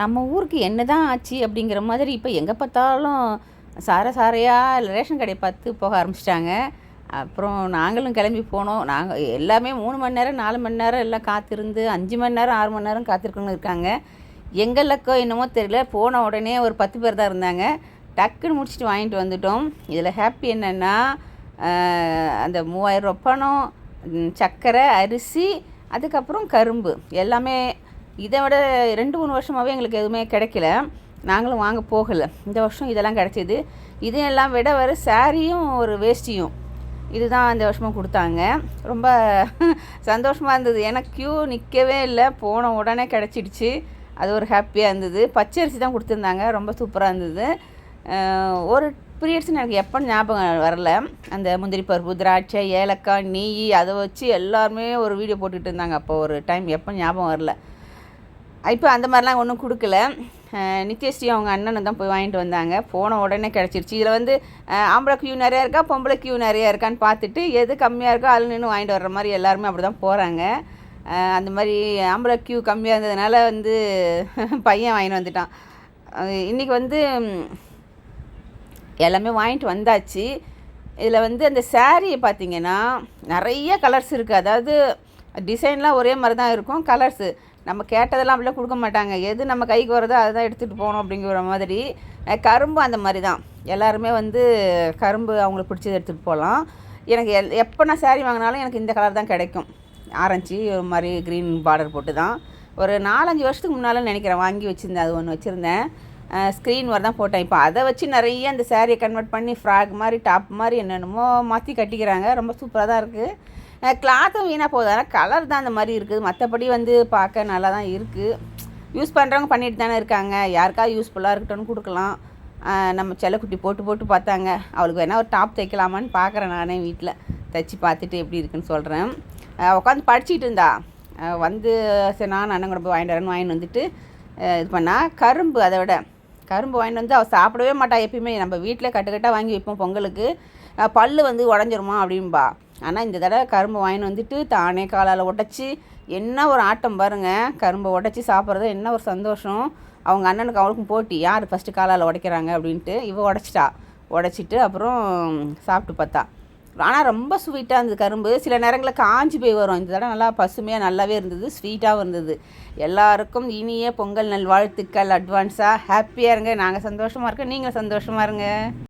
நம்ம ஊருக்கு என்ன தான் ஆச்சு அப்படிங்கிற மாதிரி இப்போ எங்கே பார்த்தாலும் சார சாரையாக ரேஷன் கடையை பார்த்து போக ஆரம்பிச்சிட்டாங்க. அப்புறம் நாங்களும் கிளம்பி போனோம். நாங்கள் எல்லாமே மூணு மணி நேரம் நாலு மணி நேரம் எல்லாம் காத்திருந்து அஞ்சு மணி நேரம் ஆறு மணி நேரம் காத்திருக்கணும் இருக்காங்க. எங்களுக்கோ என்னமோ தெரியல. போன உடனே ஒரு பத்து பேர் தான் இருந்தாங்க. டக்குன்னு முடிச்சுட்டு வாங்கிட்டு வந்துட்டோம். இதில் ஹாப்பி என்னென்னா அந்த மூவாயிரம் ரூபா பணம் சர்க்கரை அரிசி அதுக்கப்புறம் கரும்பு. எல்லாமே இதை விட ரெண்டு மூணு வருஷமாகவே எங்களுக்கு எதுவுமே கிடைக்கல. நாங்களும் வாங்க போகலை. இந்த வருஷம் இதெல்லாம் கிடச்சிது. இதையெல்லாம் விட வேறு சாரியும் ஒரு வேஷ்டியும். இதுதான் இந்த வருஷமும் கொடுத்தாங்க. ரொம்ப சந்தோஷமாக இருந்தது. ஏன்னா க்யூ நிற்கவே இல்லை. போன உடனே கிடச்சிடுச்சு. அது ஒரு ஹாப்பியாக இருந்தது. பச்சரிசி தான் கொடுத்துருந்தாங்க. ரொம்ப சூப்பராக இருந்தது. ஒரு பீரியட்ஸ் எனக்கு எப்போ ஞாபகம் வரல. அந்த முந்திரி பருப்பு திராட்சை ஏலக்காய் நெய் அதை வச்சு எல்லாருமே ஒரு வீடியோ போட்டுக்கிட்டு இருந்தாங்க. அப்போ ஒரு டைம் எப்போ ஞாபகம் வரல. இப்போ அந்த மாதிரிலாம் ஒன்றும் கொடுக்கல. நித்யஸ்ரீ அவங்க அண்ணனும் தான் போய் வாங்கிட்டு வந்தாங்க. போன உடனே கிடச்சிருச்சு. இதில் வந்து ஆம்பளை கியூ நிறையா இருக்கா பொம்பளை கியூ நிறையா இருக்கான்னு பார்த்துட்டு எது கம்மியாக இருக்கோ அதில் நின்று வாங்கிட்டு வர்ற மாதிரி எல்லாருமே அப்படி தான் போகிறாங்க அந்த மாதிரி ஆம்பளை கியூ கம்மியாக இருந்ததுனால வந்து பையன் வாங்கிட்டு வந்துட்டான். இன்றைக்கி இன்னைக்கு வந்து எல்லாமே வாங்கிட்டு வந்தாச்சு. இதில் வந்து அந்த சாரியை பார்த்தீங்கன்னா நிறைய கலர்ஸ் இருக்குது அதாவது டிசைன்லாம் ஒரே மாதிரி தான் இருக்கும். கலர்ஸு நம்ம கேட்டதெல்லாம் அப்படிலாம் கொடுக்க மாட்டாங்க. எது நம்ம கைக்கு வருதோ அதை தான் எடுத்துகிட்டு போகணும் அப்படிங்கிற மாதிரி. கரும்பு அந்த மாதிரி தான் எல்லாருமே வந்து கரும்பு அவங்களுக்கு பிடிச்சது எடுத்துகிட்டு போகலாம். எனக்கு எல் எப்போ நான் சேரீ வாங்கினாலும் எனக்கு இந்த கலர் தான் கிடைக்கும். ஆரஞ்சு ஒரு மாதிரி க்ரீன் பார்டர் போட்டு தான் ஒரு நாலஞ்சு வருஷத்துக்கு முன்னால் நினைக்கிறேன் வாங்கி வச்சுருந்தேன். அது ஒன்று வச்சுருந்தேன். ஸ்க்ரீன் வர தான் போட்டேன். இப்போ அதை வச்சு நிறைய அந்த சேரீயை கன்வெர்ட் பண்ணி ஃப்ராக் மாதிரி டாப் மாதிரி என்னென்னமோ மாற்றி கட்டிக்கிறாங்க. ரொம்ப சூப்பராக தான் இருக்குது கிளாத்தும் வீணாக போகுது. ஆனால் கலர் தான் அந்த மாதிரி இருக்குது. மற்றபடி வந்து பார்க்க நல்லா தான் இருக்குது யூஸ் பண்ணுறவங்க பண்ணிட்டு தானே இருக்காங்க. யாருக்காவது யூஸ்ஃபுல்லாக இருக்கட்டும்னு கொடுக்கலாம். நம்ம செல்லக்குட்டி போட்டு போட்டு பார்த்தாங்க. அவளுக்கு வேணால் ஒரு டாப் தைக்கலாமான்னு பார்க்குறேன் நானே வீட்டில் தைச்சி பார்த்துட்டு எப்படி இருக்குன்னு சொல்கிறேன் உட்காந்து படிச்சுட்டு இருந்தா. வந்து சரி நான் அண்ணன் கூட போய் வாங்கிட்டு வரேன்னு வாங்கிட்டு வந்துட்டு இது பண்ணால் கரும்பு அதை விட கரும்பு வாங்கிட்டு வந்து அவள் சாப்பிடவே மாட்டாள் எப்பயுமே. நம்ம வீட்டில் கட்டுக்கட்டாக வாங்கி வைப்போம் பொங்கலுக்கு. பல் பல்லு வந்து உடஞ்சிருமா அப்படின்பா ஆனால் இந்த தடவை கரும்பு வாங்கிட்டு வந்துட்டு தானே காலால் உடச்சி என்ன ஒரு ஆட்டம் பாருங்க. கரும்பை உடச்சி சாப்பிட்றது என்ன ஒரு சந்தோஷம். அவங்க அண்ணனுக்கு அவளுக்கும் போட்டி. யார் ஃபஸ்ட்டு காலால் உடைக்கிறாங்க அப்படின்ட்டு இவ உடச்சிட்டா. உடச்சிட்டு அப்புறம் சாப்பிட்டு பார்த்தா. ஆனால் ரொம்ப ஸ்வீட்டாக இருந்தது கரும்பு. சில நேரங்களில் காஞ்சி போய் வரும். இந்த தடவை நல்லா பசுமையாக நல்லாவே இருந்தது. ஸ்வீட்டாகவும் இருந்தது. எல்லாருக்கும் இனிய பொங்கல் நல்வாழ்த்துக்கள் அட்வான்ஸாக ஹாப்பியாக இருங்க. நாங்கள் சந்தோஷமாக இருக்கோம். நீங்கள் சந்தோஷமாக இருங்க.